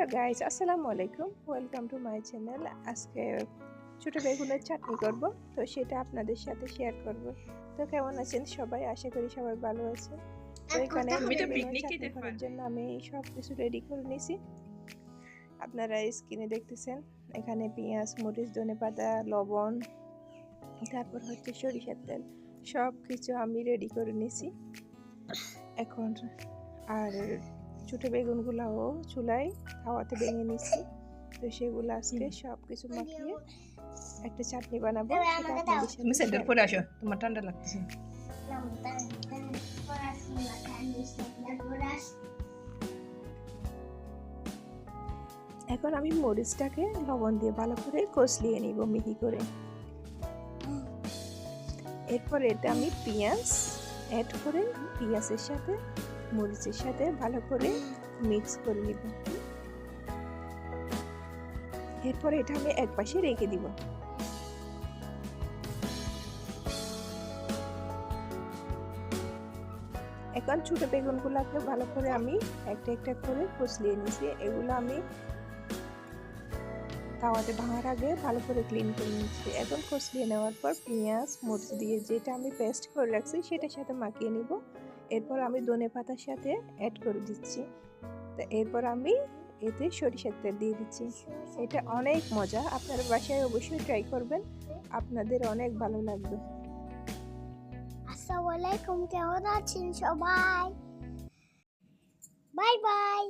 Hello guys আসসালামু আলাইকুম। Welcome to my channel আজকে ছোট বেগুনের চাটনি করব তো সেটা আপনাদের সাথে শেয়ার করব। তো কেমন আছেন সবাই? আশা করি সবাই ভালো আছে তো এখানে করার জন্য আমি সব কিছু রেডি করে নিয়েছি আপনারা স্ক্রিনে দেখতেছেন এখানে পেঁয়াজ মরিচ ধনেপাতা লবণ তারপর হচ্ছে সরিষার তেল সব কিছু আমি রেডি করে নিয়েছি এখন আর ছোটো বেগুনগুলাও চুলায় হাওয়াতে ভেঙে নিচ্ছি তো সেগুলো আজকে সব কিছু মাখিয়ে একটা চাটনি বানাবো। তুমি সেন্টার পরে আসো তোমার ঠান্ডা লাগতেছে। এখন আমি মরিচটাকে লবণ দিয়ে ভালো করে কষলিয়ে নিব মিহি করে। এরপর এটা আমি পেঁয়াজ অ্যাড করে পেঁয়াজের সাথে মরিচের সাথে ভালো করে মিক্স করে নিব। এরপর এটা আমি এক পাশে রেখে দিব। এখন ছোটো বেগুনগুলোকে ভালো করে আমি একটা একটা করে কষলিয়ে নিয়েছি। এগুলো আমি তাওয়াতে ভাঙার আগে ভালো করে ক্লিন করে নিচ্ছি এখন কষলিয়ে নেওয়ার পর পেঁয়াজ, মরিচ দিয়ে যেটা আমি পেস্ট করে রাখছি সেটার সাথে মাখিয়ে নিব। এরপর আমি ধনে পাতার সাথে অ্যাড করে দিচ্ছি। তো এরপর আমি এতে সরিষার তেল দিয়ে দিচ্ছি। এটা অনেক মজা। আপনার বাসায় অবশ্যই ট্রাই করবেন। আপনাদের অনেক ভালো লাগবে। আসসালামু আলাইকুম। কেমন আছেন সবাই? Bye bye.